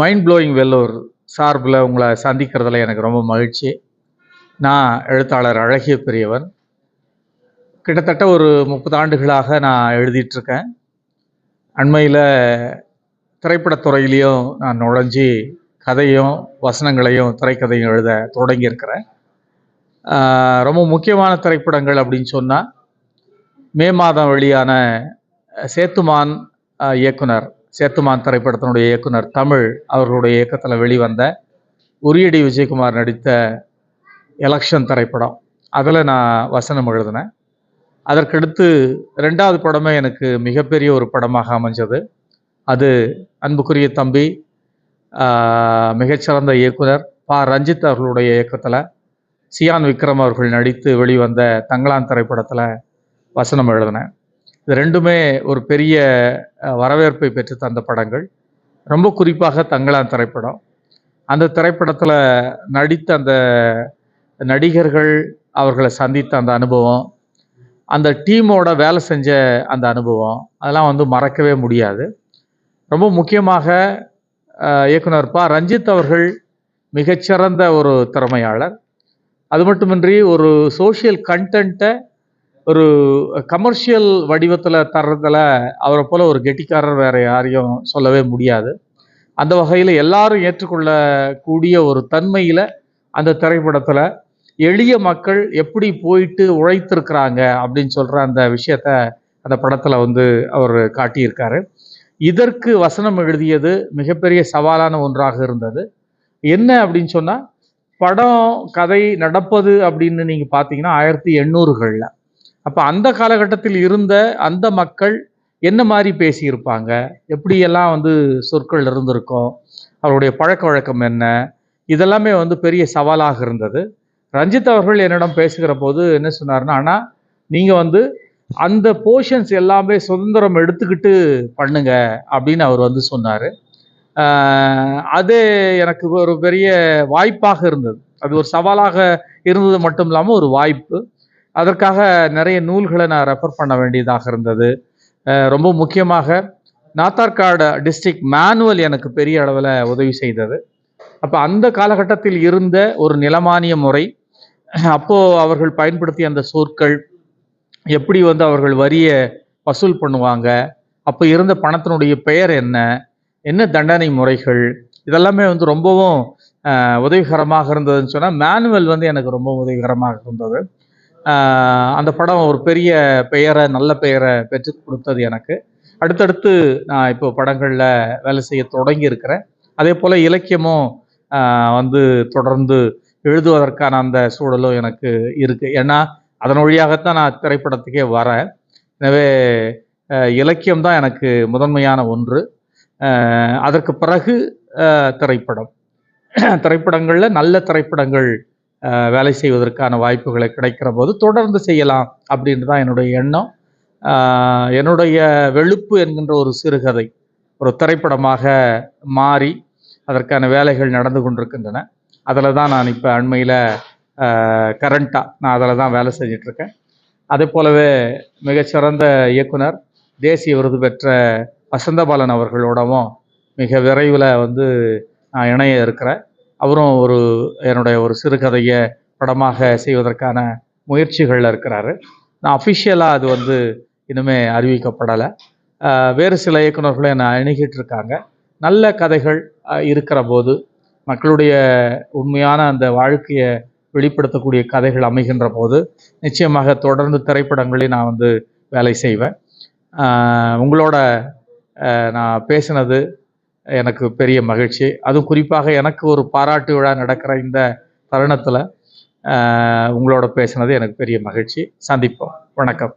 Mind blowing Vellore சார்பில் உங்களை சந்திக்கிறதுல எனக்கு ரொம்ப மகிழ்ச்சி. நான் எழுத்தாளர் அழகிய பெரியவன் கிட்டத்தட்ட ஒரு முப்பது ஆண்டுகளாக நான் எழுதிட்டுருக்கேன் அண்மையில் திரைப்படத்துறையிலையும் நான் நுழைஞ்சி கதையும் வசனங்களையும் திரைக்கதையும் எழுத தொடங்கியிருக்கிறேன். ரொம்ப முக்கியமான திரைப்படங்கள் அப்படின்னு சொன்னால் மே மாதம் வெளியான சேத்துமான் இயக்குனர் சேத்துமான் திரைப்படத்தினுடைய இயக்குனர் தமிழ் அவர்களுடைய இயக்கத்தில் வெளிவந்த உரியடி விஜயகுமார் நடித்த எலெக்ஷன் திரைப்படம். அதில் நான் வசனம் எழுதினேன். அதற்கடுத்து ரெண்டாவது படமே எனக்கு மிகப்பெரிய ஒரு படமாக அமைஞ்சது. அது அன்புக்குரிய தம்பி மிகச்சிறந்த இயக்குனர் பா. ரஞ்சித் அவர்களுடைய இயக்கத்தில் சியான் விக்ரம் அவர்கள் நடித்து வெளிவந்த தங்களான் திரைப்படத்தில் வசனம் எழுதினேன். இது ரெண்டுமே ஒரு பெரிய வரவேற்பை பெற்று தந்த படங்கள். ரொம்ப குறிப்பாக தங்களான் திரைப்படம். அந்த திரைப்படத்தில் நடித்த அந்த நடிகர்கள் அவர்களை சந்தித்த அந்த அனுபவம் அந்த டீமோட வேலை செஞ்ச அந்த அனுபவம் அதெல்லாம் வந்து மறக்கவே முடியாது. ரொம்ப முக்கியமாக இயக்குனர் பா. ரஞ்சித் அவர்கள் மிகச்சிறந்த ஒரு திறமையாளர். அது மட்டுமின்றி ஒரு சோஷியல் கண்டென்ட்டை ஒரு கமர்ஷியல் வடிவத்தில் தர்றதில் அவரை போல் ஒரு கெட்டிக்காரர் வேற யாரையும் சொல்லவே முடியாது. அந்த வகையில் எல்லாரும் ஏற்றுக்கொள்ளக்கூடிய ஒரு தன்மையில் அந்த திரைப்படத்தில் எளிய மக்கள் எப்படி போயிட்டு உழைத்திருக்கிறாங்க அப்படின்னு சொல்கிற அந்த விஷயத்த அந்த படத்தில் வந்து அவர் காட்டியிருக்காரு. இதற்கு வசனம் எழுதியது மிகப்பெரிய சவாலான ஒன்றாக இருந்தது. என்ன அப்படின்னு சொன்னால் படம் கதை நடப்பது அப்படின்னு நீங்கள் பார்த்தீங்கன்னா ஆயிரத்தி எண்ணூறுகளில். அப்போ அந்த காலகட்டத்தில் இருந்த அந்த மக்கள் என்ன மாதிரி பேசியிருப்பாங்க? எப்படியெல்லாம் வந்து சொற்கள் இருந்திருக்கும்? அவருடைய பழக்க வழக்கம் என்ன? இதெல்லாமே வந்து பெரிய சவாலாக இருந்தது. ரஞ்சித் அவர்கள் என்னிடம் பேசுகிற போது என்ன சொன்னார்னா ஆனால் நீங்கள் வந்து அந்த போர்ஷன்ஸ் எல்லாமே சுதந்திரம் எடுத்துக்கிட்டு பண்ணுங்க அப்படின்னு அவர் வந்து சொன்னார். அது எனக்கு ஒரு பெரிய வாய்ப்பாக இருந்தது. அது ஒரு சவாலாக இருந்தது மட்டும் இல்லாமல் ஒரு வாய்ப்பு. அதற்காக நிறைய நூல்களை நான் ரெஃபர் பண்ண வேண்டியதாக இருந்தது. ரொம்ப முக்கியமாக நாத்தார்காடு டிஸ்ட்ரிக்ட் மேனுவல் எனக்கு பெரிய அளவில் உதவி செய்தது. அப்போ அந்த காலகட்டத்தில் இருந்த ஒரு நிலமானிய முறை அப்போது அவர்கள் பயன்படுத்திய அந்த சொற்கள் எப்படி வந்து அவர்கள் வரியை வசூல் பண்ணுவாங்க அப்போ இருந்த பணத்தினுடைய பெயர் என்ன என்ன தண்டனை முறைகள் இதெல்லாமே வந்து ரொம்பவும் உதவிகரமாக இருந்ததுன்னு சொன்னால் மேனுவல் வந்து எனக்கு ரொம்ப உதவிகரமாக இருந்தது. அந்த படம் ஒரு பெரிய பெயரை நல்ல பெயரை பெற்று கொடுத்தது எனக்கு. அடுத்தடுத்து நான் இப்போ படங்களில் வேலை செய்ய தொடங்கி இருக்கிறேன் அதே போல் இலக்கியமும் வந்து தொடர்ந்து எழுதுவதற்கான அந்த சூழலும் எனக்கு இருக்குது ஏன்னா அதன் வழியாகத்தான் நான் திரைப்படத்துக்கே வரேன். எனவே இலக்கியம் தான் எனக்கு முதன்மையான ஒன்று. அதற்கு பிறகு திரைப்படம். திரைப்படங்களில் நல்ல திரைப்படங்கள் வேலை செய்வதற்கான வாய்ப்புகளை கிடைக்கிற போது தொடர்ந்து செய்யலாம் அப்படின்னு தான் என்னுடைய எண்ணம். என்னுடைய வெளுப்பு என்கின்ற ஒரு சிறுகதை ஒரு திரைப்படமாக மாறி அதற்கான வேலைகள் நடந்து கொண்டிருக்கின்றன. அதில் தான் நான் இப்போ அண்மையில் கரண்ட்டாக நான் அதில் தான் வேலை செஞ்சிட்ருக்கேன். அதே போலவே மிகச்சிறந்த இயக்குனர் தேசிய விருது பெற்ற வசந்தபாலன் அவர்களோடவும் மிக விரைவில் வந்து நான் இணைய இருக்கிறேன். அவரும் ஒரு என்னுடைய ஒரு சிறுகதையை படமாக செய்வதற்கான முயற்சிகளில் இருக்கிறாரு. நான் அஃபிஷியலாக அது வந்து இன்னுமே அறிவிக்கப்படலை. வேறு சில இயக்குநர்களும் என்னை அணுகிட்டு இருக்காங்க. நல்ல கதைகள் இருக்கிற போது மக்களுடைய உண்மையான அந்த வாழ்க்கையை வெளிப்படுத்தக்கூடிய கதைகள் அமைகின்ற போது நிச்சயமாக தொடர்ந்து திரைப்படங்களையும் நான் வந்து வேலை செய்வேன். உங்களோட நான் பேசினது எனக்கு பெரிய மகிழ்ச்சி. அதுவும் குறிப்பாக எனக்கு ஒரு பாராட்டு விழா நடக்கிற இந்த தருணத்தில் உங்களோட பேசினது எனக்கு பெரிய மகிழ்ச்சி. சந்திப்போம். வணக்கம்.